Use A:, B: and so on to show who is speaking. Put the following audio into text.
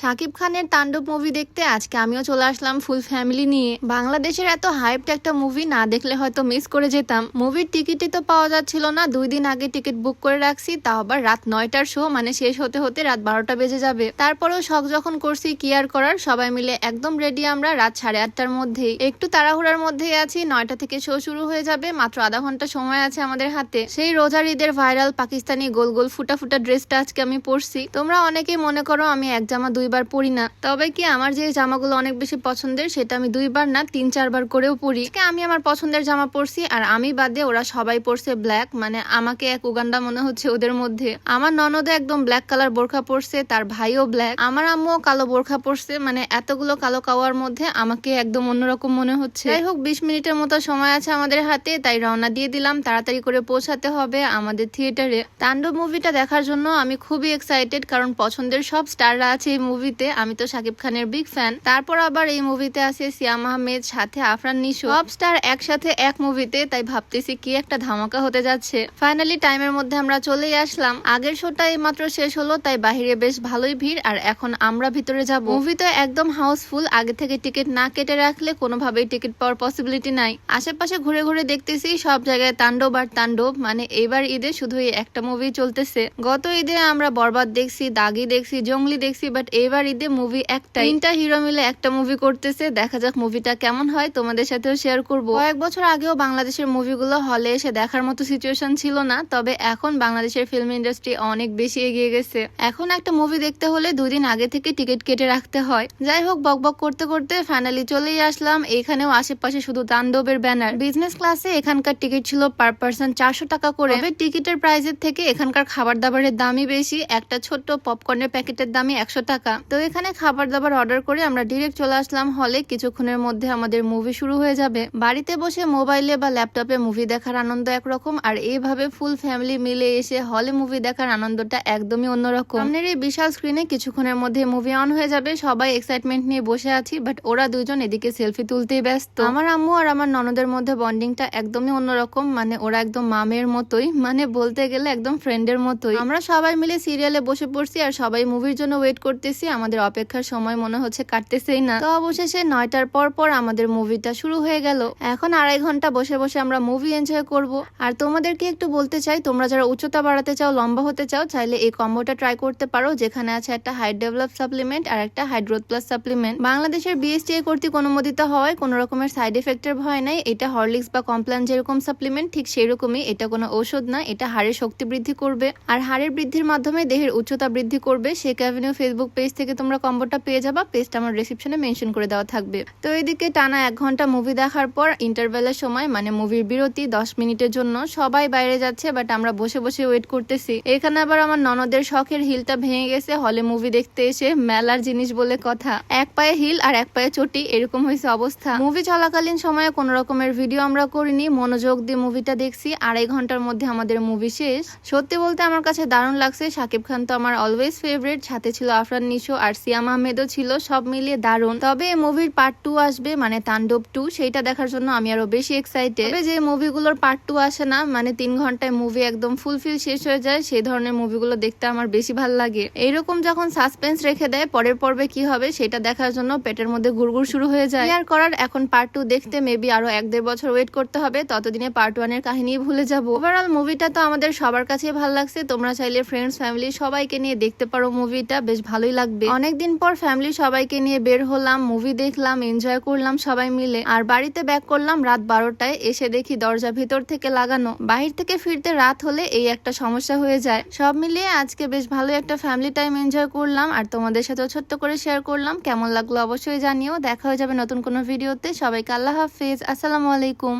A: শাকিব খানের তাণ্ডব মুভি দেখতে আজকে আমিও চলে আসলাম ফুল ফ্যামিলি নিয়ে। বাংলাদেশের এত হাইপড একটা মুভি না দেখলে হয়তো মিস করে যেতাম। মুভির টিকিটই তো পাওয়া যাচ্ছিল না। দুই দিন আগে টিকিট বুক করে রাখছি তাও আবার রাত নয়টার শো মানে শেষ হতে হতে রাত বারোটা বেজে যাবে। তারপরেও শখ যখন করছি কি আর করার, সবাই মিলে একদম রেডি আমরা রাত সাড়ে আটটার মধ্যেই। একটু তাড়াহুড়ার মধ্যেই আছি, নয়টা থেকে শো শুরু হয়ে যাবে, মাত্র আধা ঘণ্টা সময় আছে আমাদের হাতে। সেই রোজার ঈদের ভাইরাল পাকিস্তানি গোল গোল ফুটা ফুটা ড্রেসটা আজকে আমি পরছি। তোমরা অনেকেই মনে করো আমি এক জামা দুইবার পরি না। তবে কি আমার যে জামাগুলো অনেক বেশি পছন্দের, সেটা আমি দুইবার না, তিন, চারবার করেও পরি। আমি আমার পছন্দের জামা পরছি আর আমি বাদে ওরা সবাই পরছে ব্ল্যাক মানে আমাকে এক উগান্ডা মনে হচ্ছে ওদের মধ্যে। আমার ননদে একদম ব্ল্যাক কালার বোরখা পরছে, তার ভাইও ব্ল্যাক আমার আম্মুও কালো বোরখা পরছে মানে এতগুলো কালো কাওয়ার মধ্যে আমাকে একদম অন্যরকম মনে হচ্ছে। যাই হোক, বিশ মিনিটের মতো সময় আছে আমাদের হাতে, তাই রওনা দিয়ে দিলাম। তাড়াতাড়ি করে পৌঁছাতে হবে আমাদের থিয়েটারে তাণ্ডব মুভিটা দেখার জন্য আমি খুবই এক্সাইটেড কারণ পছন্দের সব স্টাররা আছে এই মুভিতে আমি তো শাকিব খানের বিগ ফ্যান তারপর আবার এই মুভিতে আছে সিয়াম আহমেদ, সাথে আফরান নিশো। সব স্টার একসাথে এক মুভিতে তাই ভাবতেছি কি একটা ধামাকা হতে যাচ্ছে। ফাইনালি টাইমের মধ্যে আমরা চলেই আসলাম। আগের শোটা এই মাত্র শেষ হলো, তাই বাহিরে বেশ ভালোই ভিড়, আর এখন আমরা ভিতরে যাব। মুভি তো একদম হাউসফুল আগে থেকে টিকিট না কেটে রাখলে কোনোভাবেই টিকিট পাওয়ার পসিবিলিটি নাই। আশেপাশে ঘুরে ঘুরে দেখতেছি, সব জায়গায় তাণ্ডব আর তাণ্ডব মানে এবার ঈদে শুধু একটা মুভি চলতেছে। গত ঈদে আমরা বরবাদ দেখছি, দাগি দেখছি, জঙ্গলি দেখছি বাট এবার ঈদে মুভি একটা তিনটা হিরো মিলে একটা মুভি করতেছে। দেখা যাক মুভিটা কেমন হয়। তোমাদের সাথেও শেয়ার করব। কয়েক বছর আগেও বাংলাদেশের মুভিগুলো হলে এসে দেখার মতো সিচুয়েশন ছিল না। তবে এখন বাংলাদেশের ফিল্ম ইন্ডাস্ট্রি অনেক বেশি এগিয়ে গেছে। এখন একটা মুভি দেখতে হলে দুদিন আগে থেকে টিকিট কেটে রাখতে হয়। যাই হোক, বকবক করতে করতে ফাইনালি চলেই আসলাম। এখানেও আশেপাশে শুধু তাণ্ডবের ব্যানার বিজনেস ক্লাসে এখানকার টিকিট ছিল পার পার্সন চারশো টাকা করে। টিকিটের প্রাইসের থেকে এখানকার খাবার দাবারের দামই বেশি। একটা ছোট্ট পপকর্নের প্যাকেটের দামই একশো টাকা। তো এখানে খাবার দাবার অর্ডার করে আমরা ডিরেক্ট চলে আসলাম হলে কিছুক্ষণের মধ্যে আমাদের মুভি শুরু হয়ে যাবে। বাড়িতে বসে মোবাইলে বা ল্যাপটপে মুভি দেখার আনন্দ একরকম, আর এইভাবে ফুল ফ্যামিলি মিলে এসে হলে মুভি দেখার আনন্দটা একদমই অন্যরকম। সামনের এই বিশাল স্ক্রিনে কিছুক্ষণের মধ্যে মুভি অন হয়ে যাবে। সবাই এক্সাইটমেন্ট নিয়ে বসে আছি বাট ওরা দুজন এদিকে সেলফি তুলতেই ব্যস্ত। আমার আম্মু আর আমার ননদের মধ্যে বন্ডিংটা একদমই অন্যরকম মানে ওরা একদম মামের মতোই মানে বলতে গেলে একদম ফ্রেন্ডের মতোই। আমরা সবাই মিলে সিরিয়ালে বসে পড়ছি, আর সবাই মুভির জন্য ওয়েট করতেছি। আমাদের অপেক্ষার সময় মনে হচ্ছে কাটতেছেই না। তো অবশেষে নয়টার পর পর আমাদের মুভিটা শুরু হয়ে গেল। এখন আড়াই ঘণ্টা বসে বসে আমরা মুভি এনজয় করব। আর তোমাদেরকে একটু বলতে চাই, তোমরা যারা উচ্চতা বাড়াতে চাও, লম্বা হতে চাও, চাইলে এই কম্বোটা ট্রাই করতে পারো, যেখানে আছে একটা হাইট ডেভেলপ সাপ্লিমেন্ট আর একটা হাইড্রোথ প্লাস সাপ্লিমেন্ট বাংলাদেশের বিএসটিআই কর্তৃক অনুমোদিত হওয়ায় কোনো রকমের সাইড এফেক্টের ভয় নাই। এটা হরলিক্স বা কমপ্লান যেরকম সাপ্লিমেন্ট ঠিক সেরকমই। এটা কোনো ঔষধ না, এটা হাড়ের শক্তি বৃদ্ধি করবে। আর হাড়ের বৃদ্ধির মাধ্যমে দেহের উচ্চতা বৃদ্ধি করবে। শেখ অ্যাভিনিউ ফেসবুক পেজ থেকে তোমরা কম্বোটা পেয়ে যাবা। পেজটা আমার রেসিপশনে মেনশন করে দেওয়া থাকবে। তো এদিকে টানা এক ঘণ্টা মুভি দেখার পর ইন্টারভেলের সময় মানে মুভির বিরতি দশ মিনিটের জন্য সবাই বাইরে যাচ্ছে বাট আমরা বসে বসে ওয়েট করতেছি। এখানে আবার আমার ননদের শখের হিলটা ভেঙে গেছে হলে মুভি দেখতে এসে মেলার জিনিস বলে কথা। এক পায়ে হিল আর এক পায়ে চটি, এরকম হয়েছে অবস্থা। মুভি চলাকালীন সময়ে কোন রকমের ভিডিও আমরা করিনি, মনোযোগ দিয়ে মুভিটা দেখছি। আড়াই ঘণ্টার মধ্যে আমাদের মুভি শেষ। সত্যি বলতে আমার কাছে দারুণ লাগছে। শাকিব খান তো আমার অলওয়েজ ফেভারিট সাথে ছিল আফরান নিশো আর সিয়াম আহমেদও ছিল, সব মিলিয়ে দারুণ। তবে মুভির পার্ট টু আসবে মানে তাণ্ডব টু সেইটা দেখার জন্য আমি আরও বেশি এক্সাইটেড যে মুভিগুলোর পার্ট টু আসে না মানে তিন ঘন্টায় মুভি একদম ফুলফিল শেষ হয়ে যায়, সেই ধরনের মুভিগুলো দেখতে আমার বেশি ভালো লাগে। এইরকম যখন সাসপেন্স রেখে দেয়, পরের পর্বে কি হবে, সেটা দেখার জন্য পেটের মধ্যে গুড়গুড় শুরু হয়ে যায়। আর করার এখন পার্ট টু দেখতে মেবি আরও এক দেড় বছর ওয়েট করতে হবে, ততদিনে পার্ট ওয়ানের কাহিনী ভুলে যাব। ওভারঅল মুভিটা তো আমাদের সবার কাছে ভালো লাগছে, তোমরা চাইলে ফ্রেন্ডস ফ্যামিলি সবাইকে নিয়ে দেখতে পারো মুভিটা বেশ ভালোই লাগবে। অনেকদিন পর ফ্যামিলি সবাইকে নিয়ে বের হলাম মুভি দেখলাম এনজয় করলাম সবাই মিলে। আর বাড়িতে ব্যাক করলাম রাত বারোটায়। এসে দেখি দরজা ভিতর থেকে লাগানো। বাহির থেকে ফিরতে রাত হলে এই একটা সমস্যা হয়ে যায়। সব মিলিয়ে আজকে বেশ ভালো একটা ফ্যামিলি টাইম এনজয় করলাম। আর তোমাদের সাথে ছোট্ট করে শেয়ার করলাম। কেমন লাগল অবশ্যই জানিও। দেখা হয়ে যাবে নতুন কোনো ভিডিওতে সবাইকে আল্লাহ হাফিজ। আসসালামু আলাইকুম।